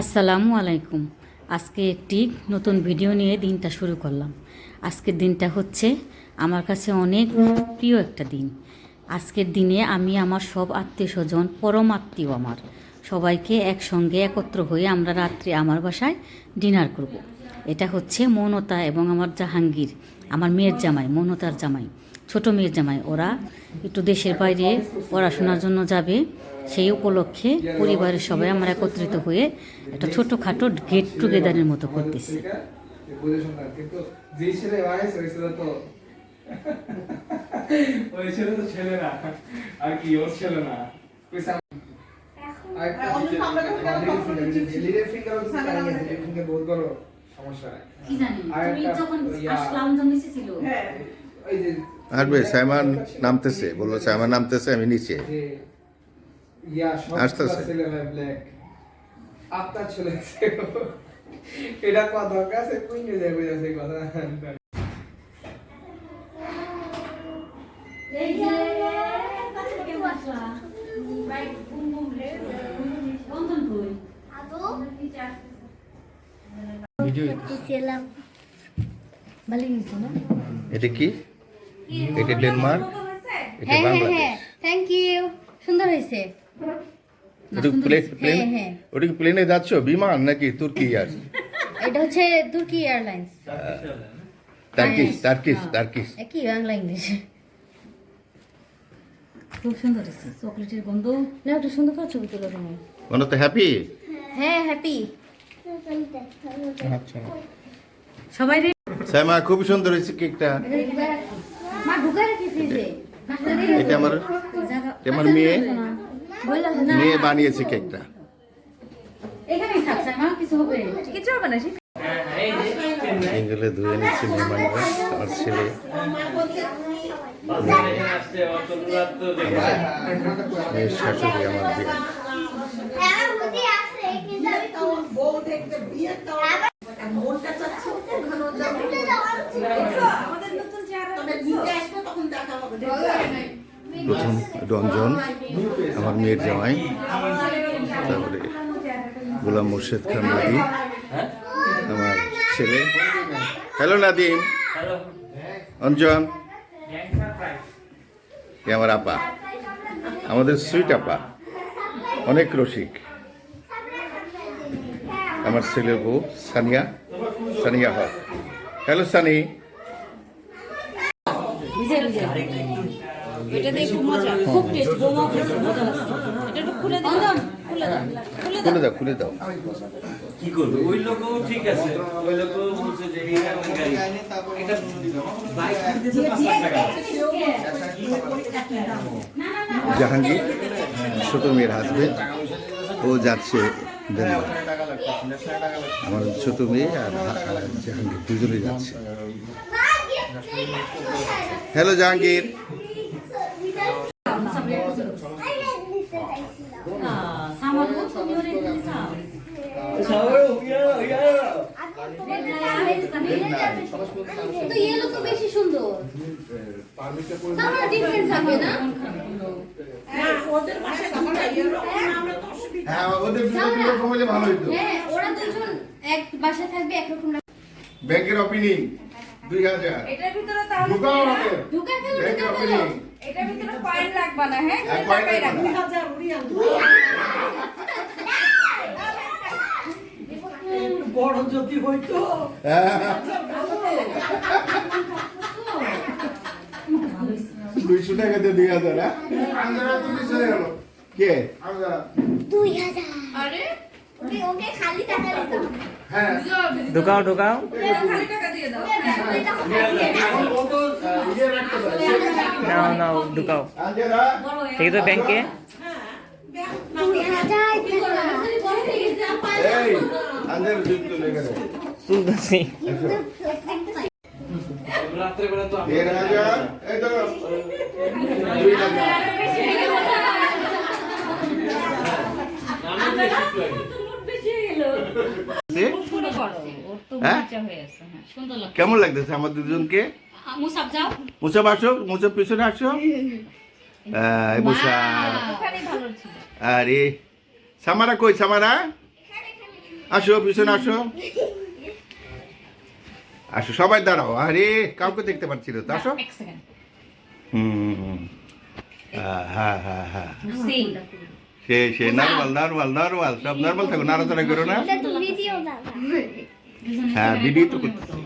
আসসালামু আলাইকুম। আজকে একটি নতুন ভিডিও নিয়ে দিনটা শুরু করলাম। আজকের দিনটা হচ্ছে আমার কাছে অনেক প্রিয় একটা দিন। আজকের দিনে আমি আমার সব আত্মীয় স্বজন পরম আত্মীয় আমার। সবাইকে একসঙ্গে একত্র হয়ে আমরা রাত্রে আমার বাসায় ডিনার করব। এটা হচ্ছে মৌনতা এবং আমার জাহাঙ্গীর, আমার মেয়ের জামাই, মৌনতার জামাই, ছোট মেয়ের জামাই। ওরা একটু দেশের বাইরে পড়াশোনার জন্য যাবে। সেই উপলক্ষে পরিবারের সবাই আমরা একত্রিত হয়ে একটা ছোটোখাটো গেট টুগেদারের মতো করতেছি। আর সাইমান নামতেছে বলল সাইমান নামতেছে আমি নিচে। ইয়া আসতেছে। ছেলে ব্ল্যাক আপনার ছেলে এটা কথা কাছে কুইনে যাবে যাচ্ছে কথা। এই যে কেমন আসলা রাইট বুম বুম রে বন্ধন কই ভিডিও ভালো নিছো না? এটা কি? এটা ডেনমার্ক? এটা হ্যাঁ হ্যাঁ বাংলাদেশ। হ্যাঁ থ্যাংক ইউ সুন্দর হয়েছে। প্লেন। ওটা কি প্লেনে যাচ্ছ? বিমান নাকি তুর্কি আর এটা হচ্ছে তুর্কি এয়ারলাইন্স টার্কিশ হ্যাঁ। টার্কিশ টার্কিশ একই বাংলা ইংলিশ খুব সুন্দর হয়েছে। চকলেটের গন্ধ। না একটু সুন্দর করে ছবি তুলো তুমি। মনে তো হ্যাপি হ্যাঁ হ্যাপি আচ্ছা সবাই রে খুব সুন্দর হয়েছে কেকটা মা এটা আমার আমার মেয়ে। মেয়ে বানিয়েছে কেকটা। এখানেই থাকছে মা কিছু হবে কিছু হবে না এগুলো ধুয়ে নিচ্ছে মেহমানরা আমার ছেলে। মেয়ের শাশুড়ি আমার বিয়ে প্রথম রঞ্জন আমার মেয়ের জামাই। তারপরে গোলাম মুর্শেদ খান নাদিম আমার ছেলে। হ্যালো নাদিম। অঞ্জন। আমার আপা। আমাদের সুইট আপা। অনেক রসিক। আমার ছেলে বউ, সানিয়া। সানিয়া হক। হ্যালো সানি। এটা দিয়ে খুব মজা খুব টেস্ট বোমা মজা এটা একটু খুলে দাও খুলে দাও খুলে দাও। খুলে দাও কি করবে? ওই লোকও ঠিক আছে ওই লোকও বলছে যে এটা গাড়ি। এটা বাইক দিতেছে পাঁচ টাকা। জাহাঙ্গীর ছোট মেয়ের হাজবেন্ড ও যাচ্ছে আমার ছোট মেয়ে আর জাহাঙ্গীর দুজনেই যাচ্ছে। হ্যালো জাহাঙ্গীর। তো ইয়েলো তো বেশি সুন্দর। তাহলে ডিফারেন্স হবে না। হ্যাঁ ওদের ভাষা দুটো হ্যাঁ, এরকম হ্যাঁ ওদের দুটো এরকম হলে ভালো হতো হ্যাঁ ওরা দুজন এক ভাষা থাকবে একরকম না ব্যাংকের ওপেনিং 2000 এটার ভিতরে তাহলে ঢুকা হবে ঢুকা ফেলো। এটার ভিতরে পয়েন্ট লাগবে না হ্যাঁ, হ্যাঁ 2000 রিয়াল বড় যদি হইতো। দুইশো টাকা দিয়ে দুই হাজার হ্যাঁ? কে? দুই হাজার। ঢুকাও ঢুকাও। নাও নাও ঢুকাও। ঠিক আছে ব্যাংকে রাত্রেবেলা তো দেড় হাজার হ্যাঁ? কেমন লাগতেছে আমাদের দুজনকে? মুসাব যাও। মুসাব আসো মুসাব পিছনে আসো। ছিল। আরে সামারা কই সামারা? আসো পিছনে আসো। আসো সবাই দাঁড়াও। আরে কাউকে দেখতে পাচ্ছি না তো আসো। হুম। হ্যাঁ হ্যাঁ হ্যাঁ সে সে নর্মাল নর্মাল নর্মাল সব নর্মাল থাকো নাড়াচাড়া করো না। হ্যাঁ ভিডিও তো করতেছি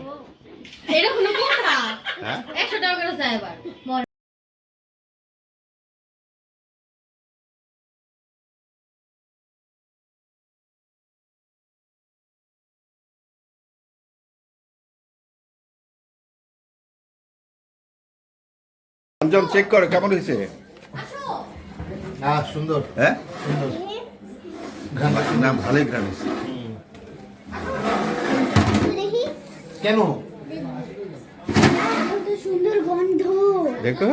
এটা কোনো কথা। হ্যাঁ? একশো টাকা করে যায় এবার। মনে চেক করো কেমন হয়েছে? হ্যাঁ? সুন্দর। হ্যাঁ না ভালোই গ্রাম হয়েছে কেন? সুন্দর গন্ধ দেখো।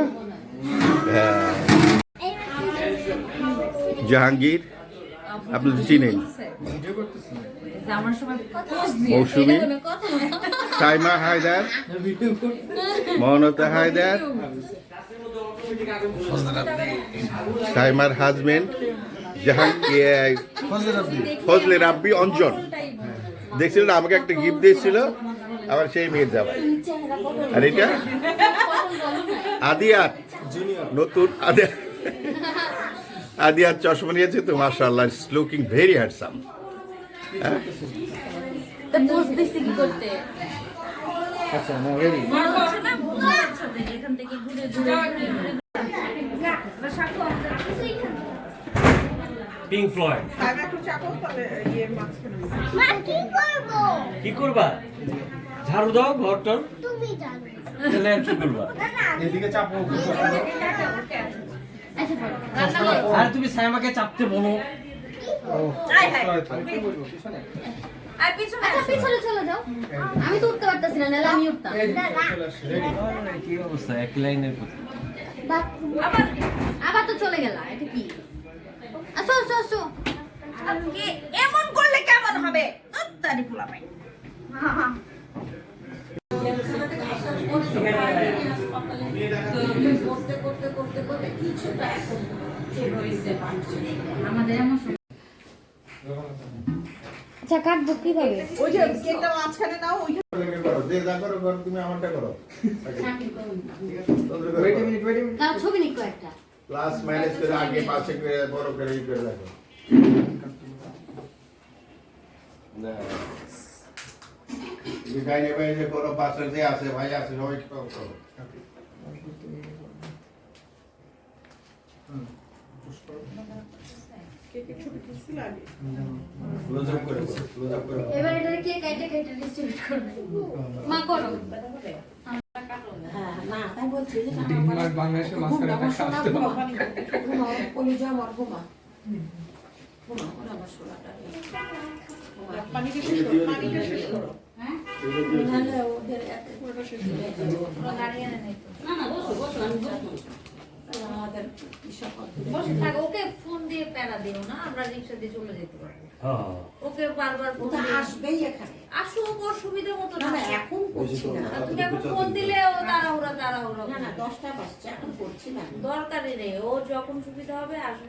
জাহাঙ্গীর আপনি তো চিনেন। মৌসুমি সাইমা হায়দার মৌনতা হায়দার সাইমার হাজবেন্ড জাহাঙ্গীর ফজলে রাব্বি। অঞ্জন। দেখছিল না আমাকে একটা গিফট দিয়েছিল আবার সেই মেয়ের যাবে আর এটা? আদিয়াত। নতুন আদিয়াত আদিয়াত চশমা নিয়েছে তো মাশাআল্লাহ ইটস লুকিং ভেরি হ্যান্ডসাম আচ্ছা না রেডি এখান থেকে ঘুরে ঘুরে ঘুরে পিঙ্ক ফ্লয়েড কি করবা? ঝাড়ু দাও ঘরটার তুমি জানো তাহলে আর কি করবা? এদিকে চাপো আর তুমি সাইমাকে চাপতে বলো। হায়। আচ্ছা পিছনে চলে যাও। আমি তো উঠতে পারতেছি না আমি উঠতাম। কি অবস্থা? এক লাইনের কথা আবার আবার তো চলে গেলা এটা কি? আসো আসো আসো কি এমন করলে কেমন হবে? তারি ফুলা পাই। আমাদের এমন আচ্ছা কাটবো কীভাবে? তুমি আমারটা করো wait a minute plus minus করে আগে পাশে করে বড় করে ই করে রাখো পাশে যে আছে ভাই আছে সবাই করো করো। Close up করে করো, close up করে করো। এবার এটা কে কাইটে কাইটে ডিস্ট্রিবিউট করবে। মা করো। ডেনমার্ক বাংলাদেশের মাঝখানে একটা স্বাস্থ্য বসে থাক ওকে ফোন দিয়ে প্যারা দিও না আমরা রিক্সা দিয়ে চলে যেতে পারব। হ্যাঁ। ওকে বারবার ফোন দিয়ে- আসবেই এখানে। আসুক ওর সুবিধা মতো না এখন করছি না। তুমি এখন ফোন দিলে ও তাড়াহুড়া তাড়াহুড়া না না দশটা বাজছে এখন করছি না। দরকারই নেই ও যখন সুবিধা হবে আসবে।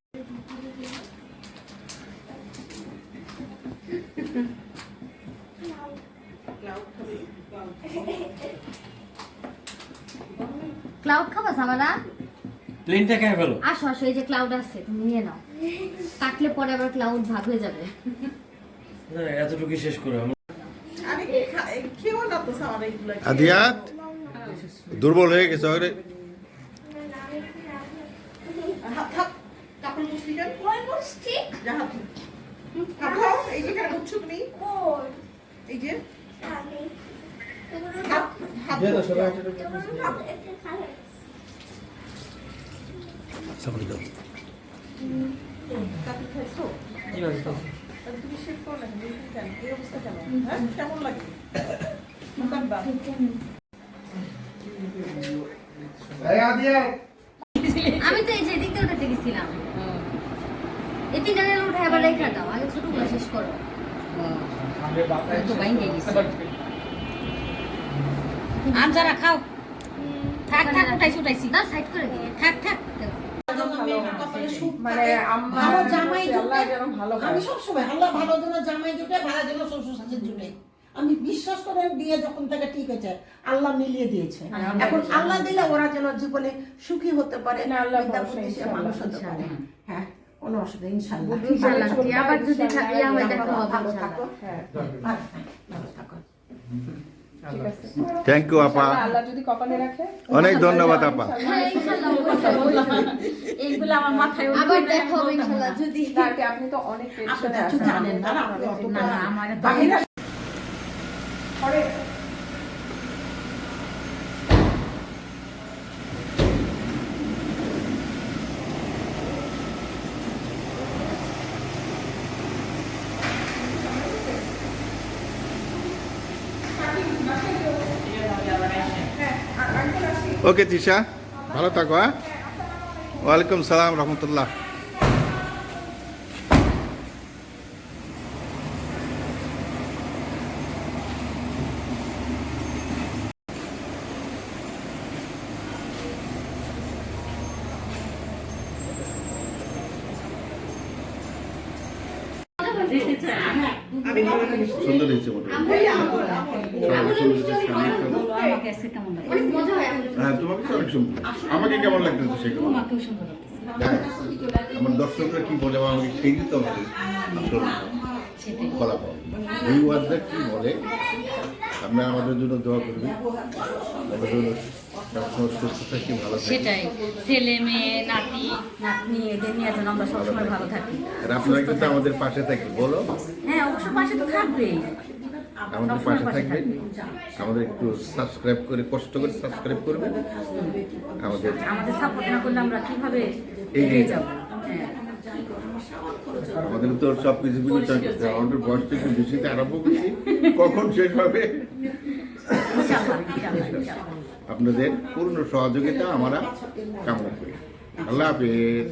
ক্লাউড খাবা সামারা? প্লেনটা খেয়ে ফেলো? আসো আসো এই যে ক্লাউড আছে তুমি নিয়ে নাও। কাটলে পরে আবার ক্লাউড ভাগ হয়ে যাবে। না, এতটুকু শেষ করে আমার আমি খেও না তো আদিয়াত দুর্বল হয়ে গেছে দিয়ে দাও। খাইছো তুমি কেন? এই অবস্থা কেন হ্যাঁ? কেমন লাগে? আমি তো এই যে এদিক দিয়ে উঠাতে গেছিলাম। এই তিনটা রেল উঠে আবার রেখে দাও আগে ছোটগুলো শেষ করো। আর যারা খাও। থাক থাক উঠাইছি উঠাইছি। না সাইড করে দিই। থাক থাক। মানে ভালো জামাই আল্লাহ ভালো আমি সবসময় আল্লাহ ভালো জন্য জামাই জুটে ভালো জন্য শ্বশুর শাশুড়ি জুটে। আমি বিশ্বাস করে বিয়ে যখন থেকে ঠিক হয়েছে আল্লাহ মিলিয়ে দিয়েছে। এখন আল্লাহ দিলে ওরা যেন জীবনে সুখী হতে পারে না, আল্লাহ মানুষ হতে পারে। হ্যাঁ কোনো অসুবিধা ইনশাল্লাহ আবার যদি হয় ভালো থাকো। হ্যাঁ ভালো ভালো থাকো ঠিক আছে থ্যাংক ইউ আপা। আল্লাহ যদি কপালে রাখে। অনেক ধন্যবাদ আপা। হ্যাঁ এইগুলো আমার মাথায় আবার দেখা ইনশাআল্লাহ যদি আপনি তো অনেক টেনশনে আছেন। জানেন না আমার ওকে তিশা ভালো থাকো হ্যাঁ ওয়ালাইকুম সালাম রহমতুল্লাহ সবাই সুন্দর হয়েছে, হয় তোমাকে তো অনেক সুন্দর। আমাকে কেমন লাগতেছে সেগুলো হ্যাঁ, আমার দর্শকরা কি বলে আমাকে সেই দিতে হবে ফলাফল। ভিউয়াররা কি বলে? আপনারা আমাদের জন্য দোয়া করবেন। আমাদের জন্য সুস্থ থাকি ভালো সেটাই। ছেলে মেয়ে নাতি। নাতনি এদের নিয়ে যেন আমরা সবসময় ভালো থাকি। আর আপনারা কিন্তু আমাদের পাশে থাকি বলো। হ্যাঁ অবশ্য পাশে তো থাকবেই। আমাদের পাশে থাকবেন। আমাদের একটু সাবস্ক্রাইব করে কষ্ট করে সাবস্ক্রাইব করবেন। আমাদের আমাদের সাপোর্ট না করলে আমরা কীভাবে এগিয়ে এগিয়ে যাব? হ্যাঁ। আমাদের তো সব কিছু কিছু আমাদের বয়সটা একটু বেশিতে আরম্ভ করছি। কখন শেষ হবে? আপনাদের পূর্ণ সহযোগিতা আমরা কামনা করি। আল্লাহ হাফেজ।